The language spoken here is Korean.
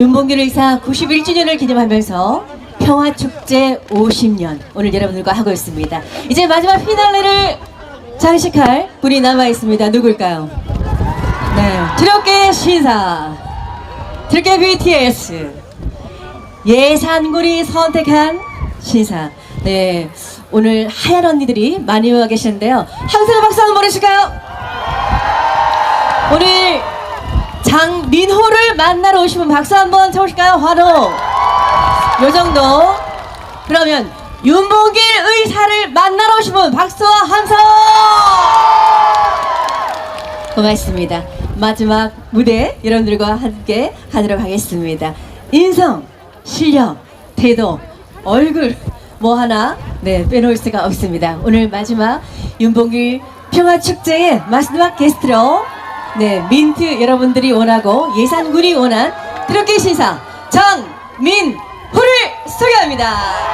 윤봉길 의사 91주년을 기념하면서 평화축제 50년 오늘 여러분들과 하고 있습니다. 이제 마지막 피날레를 장식할 분이 남아 있습니다. 누굴까요? 네, 트롯계 신사, 트롯계 BTS, 예산군이 선택한 신사. 네, 오늘 하얀 언니들이 많이 와 계시는데요. 함성 박수 한번 보내실까요? 오늘 장 민호를 만나러 오시면 박수 한번 쳐보실까요? 화로. 요 정도. 그러면 윤봉길 의사를 만나러 오시면 박수와 함성! 고맙습니다. 마지막 무대 여러분들과 함께 하도록 하겠습니다. 인성, 실력, 태도, 얼굴 뭐 하나 네 빼놓을 수가 없습니다. 오늘 마지막 윤봉길 평화축제의 마지막 게스트로 네 민트 여러분들이 원하고 예산군이 원한 트로키 신사 장민호를 소개합니다.